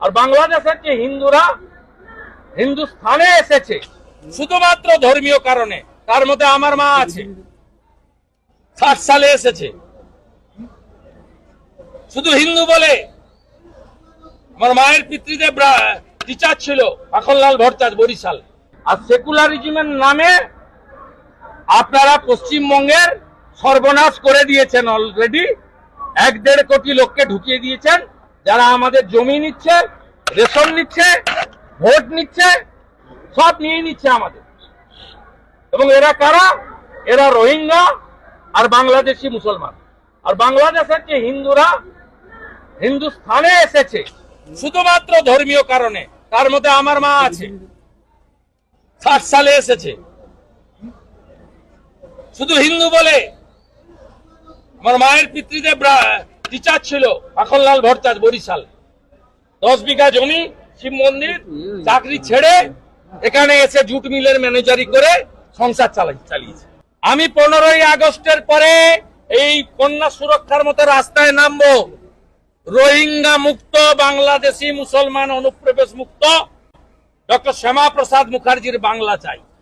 আর বাংলাদেশের যে হিন্দুরা হিন্দুস্থানে এসেছে, শুধুমাত্র ধর্মীয় কারণে, তার মধ্যে আমার মা আছে, ষাট সালে এসেছে। শুধু হিন্দু বলে, আমার মায়ের পিতৃদেব টিচার ছিল মাখনলাল ভট্টাচ, বরিশাল। আর সেকুলারিজমের নামে আপনারা পশ্চিমবঙ্গের সর্বনাশ করে দিয়েছেন অলরেডি এক দেড় কোটি লোককে ঢুকিয়ে দিয়েছেন। যারা আমাদের জমি নিচ্ছে, রেশন নিচ্ছে, ভোট নিচ্ছে, সব নিয়ে নিচ্ছে আমাদের। এবং এরা কারা? এরা রোহিঙ্গা আর বাংলাদেশি মুসলমান। আর বাংলাদেশের যে হিন্দুরা, হিন্দুস্থানে এসেছে, শুধুমাত্র ধর্মীয় কারণে, তার মধ্যে আমার মা আছে, ষাট সালে এসেছে। শুধু হিন্দু বলে, আমার মায়ের পিতৃদেব টিচার ছিল মাখনলাল ভট্টাচ বরিশাল। দশ বিঘা জমি, শিব মন্দির, চাকরি ছেড়ে এখানে এসে জুট মিলের ম্যানেজারি করে সংসার চালিয়েছে। আমি পনেরোই আগস্টের পরে এই কন্যা সুরক্ষার মতো রাস্তায় নামবো। রোহিঙ্গা মুক্ত, বাংলাদেশি মুসলমান অনুপ্রবেশ মুক্ত। ডক্টর শ্যামা প্রসাদ মুখার্জির বাংলা চাই।